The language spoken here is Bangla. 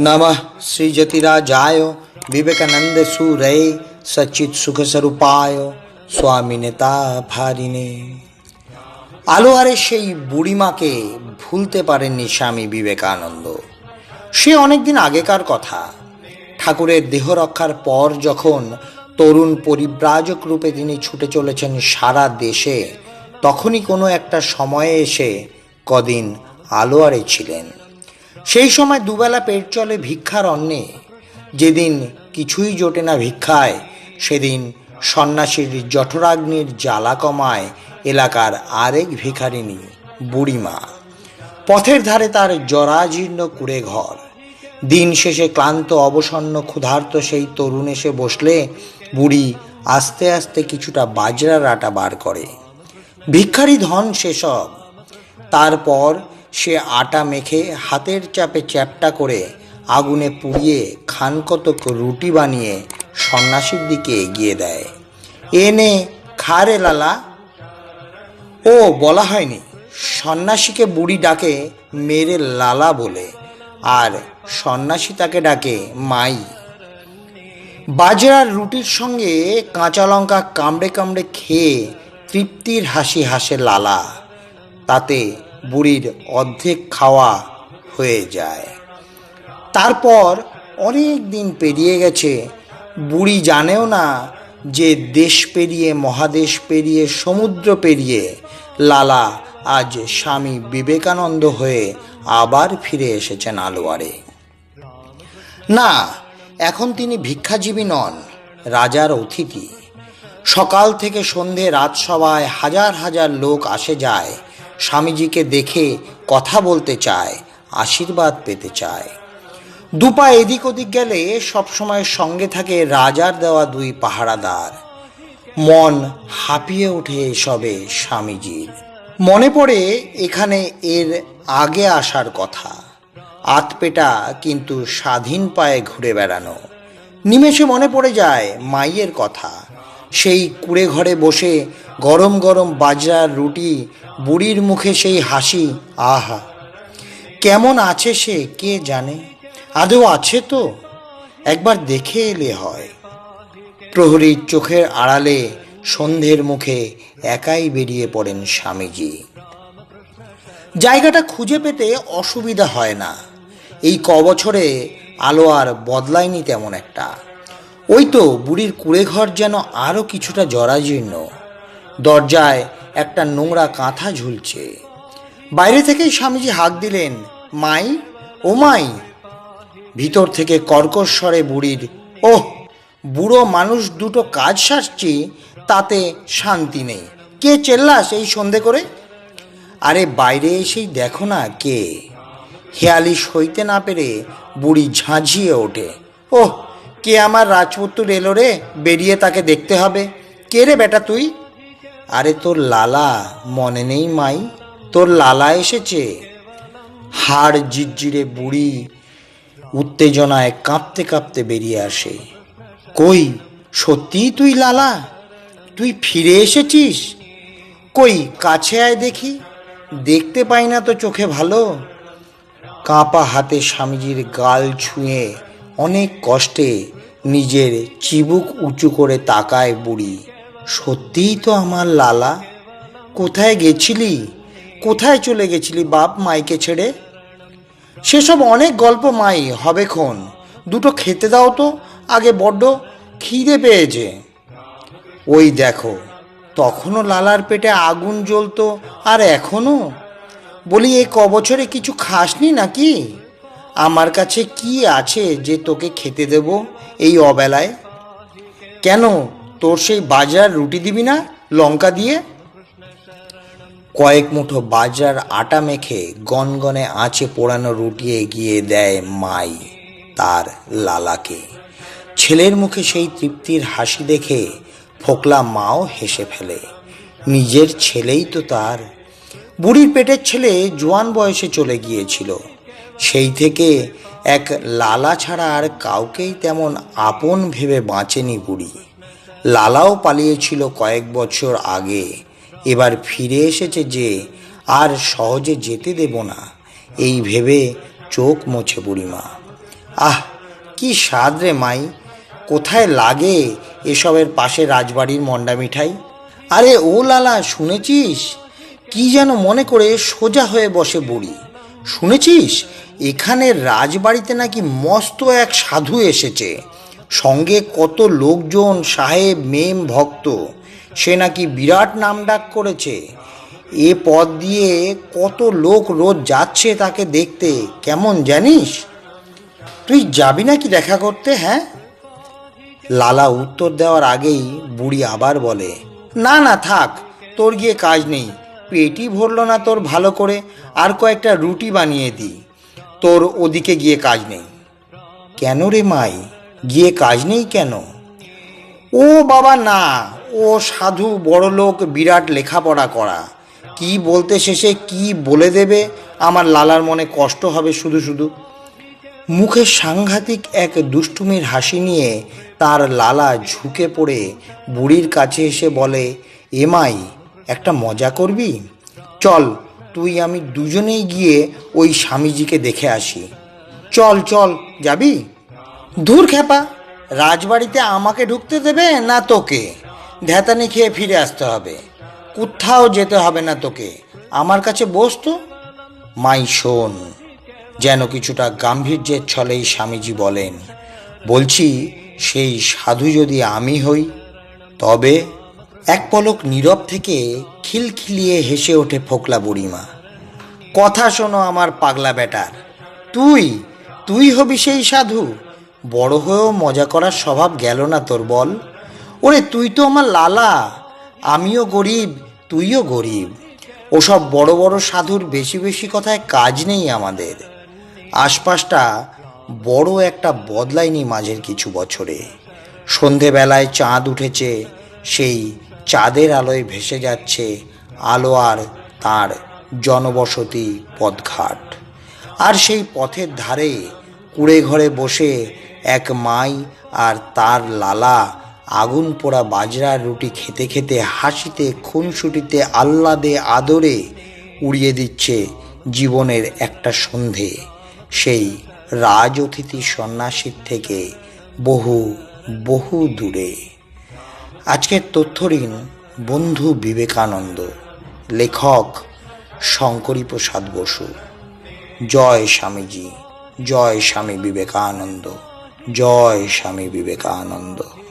नमः श्रीजतिराजाय विवेकानंद सुरय सच्चित सुख स्वरूपाय স্বামী নেতা ভারিনে আলোয়ারে সেই বুড়িমাকে ভুলতে পারেননি স্বামী বিবেকানন্দ সে অনেকদিন আগেকার কথা ঠাকুরের দেহ রক্ষার পর যখন তরুণ পরিব্রাজক রূপে তিনি ছুটে চলেছেন সারা দেশে তখনই কোনো একটা সময়ে এসে কদিন আলোয়ারে ছিলেন সেই সময় দুবেলা পেট চলে ভিক্ষার অন্নে। যেদিন কিছুই জোটে না ভিক্ষায়, সেদিন সন্ন্যাসীর জঠরাগ্নির জ্বালা কমায় এলাকার আরেক ভিখারিনী বুড়িমা। পথের ধারে তার জরাজীর্ণ কুড়ে ঘর। দিন শেষে ক্লান্ত, অবসন্ন, ক্ষুধার্ত সেই তরুণ এসে বসলে বুড়ি আস্তে আস্তে কিছুটা বাজরার আটা বার করে। ভিক্ষারি ধন সেসব। তারপর সে আটা মেখে হাতের চাপে চ্যাপটা করে আগুনে পুড়িয়ে খানকতক রুটি বানিয়ে সন্ন্যাসীর দিকে এগিয়ে দেয়। এনে খারে লালা। ও, বলা হয়নি। সন্ন্যাসীকে বুড়ি ডাকে, মেরে লালা বলে, আর সন্ন্যাসী তাকে ডাকে, মাই। বাজরার রুটির সঙ্গে কাঁচা লঙ্কা কামড়ে কামড়ে খেয়ে তৃপ্তির হাসি হাসে লালা। তাতে বুড়ির অর্ধেক খাওয়া হয়ে যায়। তারপর অনেক দিন পেরিয়ে গেছে, বুড়ি জানেও না যে দেশ পেরিয়ে, মহাদেশ পেরিয়ে, সমুদ্র পেরিয়ে লালা আজ স্বামী বিবেকানন্দ হয়ে আবার ফিরে এসেছেন আলোয়ারে। না, এখন তিনি ভিক্ষাজীবী নন, রাজার অতিথি। সকাল থেকে সন্ধে রাজসভায় হাজার হাজার লোক আসে যায় স্বামীজিকে দেখে কথা বলতে চায়, আশীর্বাদ পেতে চায়। দুপা এদিক ওদিক গেলে সবসময় সঙ্গে থাকে রাজার দেওয়া দুই পাহারাদার। মন হাঁপিয়ে ওঠে সবে স্বামীজির। মনে পড়ে এখানে এর আগে আসার কথা। আতপেটা কিন্তু স্বাধীন পায়ে ঘুরে বেড়ানো। নিমেষে মনে পড়ে যায় মাইয়ের কথা। সেই কুড়ে ঘরে বসে গরম গরম বাজরার রুটি, বুড়ির মুখে সেই হাসি, আহা। কেমন আছে সে, কে জানে? আদৌ আছে তো? একবার দেখে এলে হয়। প্রহরীর চোখের আড়ালে সন্ধ্যের মুখে একাই বেরিয়ে পড়েন স্বামীজি। জায়গাটা খুঁজে পেতে অসুবিধা হয় না। এই ক বছরে আলো আর বদলায়নি তেমন একটা। ওই তো বুড়ির কুড়ে ঘর যেন আরও কিছুটা জরাজীর্ণ। দরজায় একটা নোংরা কাঁথা ঝুলছে। বাইরে থেকেই স্বামীজি হাঁক দিলেন, মাই, ও মাই। ভিতর থেকে কর্কশ স্বরে বুড়ির, ওহ, বুড়ো মানুষ দুটো কাজ সারছি, তাতে শান্তি নেই। কে চেল্লাস এই সন্ধে করে? আরে বাইরে এসেই দেখো না কে। হেয়ালি সইতে না পেরে বুড়ি ঝাঁঝিয়ে ওঠে, ওহ, কে আমার রাজপুত্র এলো রে, বেরিয়ে তাকে দেখতে হবে। কে রে বেটা তুই? আরে তোর লালা, মনে নেই মাই, তোর লালা এসেছে। হাড় জিরজিরে বুড়ি, উত্তেজনায় কাঁপতে কাঁপতে বেরিয়ে আসে। কই, সত্যিই তুই লালা? তুই ফিরে এসেছিস? কই, কাছে আয় দেখি, দেখতে পাই না তো চোখে ভালো। কাঁপা হাতে স্বামীজির গাল ছুঁয়ে অনেক কষ্টে নিজের চিবুক উঁচু করে তাকায় বুড়ি। সত্যিই তো আমার লালা। কোথায় গেছিলি? কোথায় চলে গেছিলি বাপ মাইকে ছেড়ে? সেসব অনেক গল্প মাই, হবে ক্ষণ দুটো খেতে দাও তো, আগে বড্ড খিদে পেয়েছে। ওই দেখো, তখনও লালার পেটে আগুন জ্বলতো, আর এখনও? বলি এই ক বছরে কিছু খাসনি নাকি? আমার কাছে কি আছে যে তোকে খেতে দেব এই অবেলায়? কেন? তোর সেই বাজার রুটি দিবি না, লঙ্কা দিয়ে? কয়েক মুঠো বাজার আটা মেখে গনগনে আঁচে পোড়ানো রুটি এগিয়ে দেয় মাই, তার লালাকে। ছেলের মুখে সেই তৃপ্তির হাসি দেখে ফোকলা মাও হেসে ফেলে। নিজের ছেলেই তো তার। বুড়ির পেটের ছেলে জোয়ান বয়সে চলে গিয়েছিল। সেই থেকে এক লালা ছাড়া আর কাউকেই তেমন আপন ভেবে বাঁচেনি বুড়ি। লালাও পালিয়েছিল কয়েক বছর আগে। এবার ফিরে এসেছে যে, আর সহজে যেতে দেব না। এই ভেবে চোখ মোছে বুড়িমা। আহ, কি স্বাদ রে মাই, কোথায় লাগে এসবের পাশে রাজবাড়ির মন্ডা মিঠাই? আরে ও লালা, শুনেছিস? কি যেন মনে করে সোজা হয়ে বসে বুড়ি। শুনেছিস? এখানে রাজবাড়িতে নাকি মস্ত এক সাধু এসেছে। সঙ্গে কত লোকজন সাহেব, মেম, ভক্ত, সে নাকি বিরাট নামডাক করেছে। এ পথ দিয়ে কত লোক রোজ যাচ্ছে তাকে দেখতে, কেমন জানিস? তুই যাবি নাকি দেখা করতে হ্যাঁ? লালা উত্তর দেওয়ার আগেই বুড়ি আবার বলে, না না, থাক, তোর গিয়ে কাজ নেই। পেটই ভরল না তোর ভালো করে, আর কয়েকটা রুটি বানিয়ে দিই তোর ওদিকে গিয়ে কাজ নেই। কেন রে, মাই? গিয়ে কাজ নেই কেন? ও বাবা না, ও সাধু বড় লোক, বিরাট লেখাপড়া করা। কি বলতে শেষে কি বলে দেবে? আমার লালার মনে কষ্ট হবে শুধু শুধু। মুখে সাংঘাতিক এক দুষ্টুমির হাসি নিয়ে তার লালা ঝুঁকে পড়ে বুড়ির কাছে এসে বলে এমাই একটা মজা করবি? চল, তুই আমি দুজনেই গিয়ে ওই স্বামীজিকে দেখে আসি। চল চল, যাবি? ধুর খেপা, রাজবাড়িতে আমাকে ঢুকতে দেবে না তোকে? ধ্যাতানি খেয়ে ফিরে আসতে হবে। কোথাও যেতে হবে না তোকে। আমার কাছে বস তো। মাই শোন, যেন কিছুটা গাম্ভীর্যের ছলেই স্বামীজি বলেন, বলছি, সেই সাধু যদি আমি হই, তবে এক পলক নীরব থেকে খিলখিলিয়ে হেসে ওঠে ফোকলা বুড়িমা। কথা শোনো আমার পাগলা বেটার। তুই তুই হবি সেই সাধু। বড় হয়েও মজা করার স্বভাব গেল না তোর, বল। ওরে, তুই তো আমার লালা। আমিও গরিব, তুইও গরিব। ওসব বড় বড় সাধুর বেশি বেশি কথায় কাজ নেই আমাদের। আশপাশটা বড় একটা বদলায়নি মাঝের কিছু বছরে। সন্ধেবেলায় চাঁদ উঠেছে, সেই চাঁদের আলোয় ভেসে যাচ্ছে আলো আর তার জনবসতি পথঘাট। আর সেই পথের ধারে কুড়ে ঘরে বসে এক মাই আর তার লালা। আগুন পোড়া বাজরার রুটি খেতে খেতে হাসিতে, খুনসুটিতে, আহ্লাদে, আদরে উড়িয়ে দিচ্ছে জীবনের একটা সন্ধে। সেই রাজ অতিথি সন্ন্যাসীর থেকে বহু বহু দূরে। আজকের তথ্য ঋণ বন্ধু বিবেকানন্দ, লেখক শঙ্করী প্রসাদ বসু। জয় স্বামীজি, জয় স্বামী বিবেকানন্দ। জয় স্বামী বিবেকানন্দ।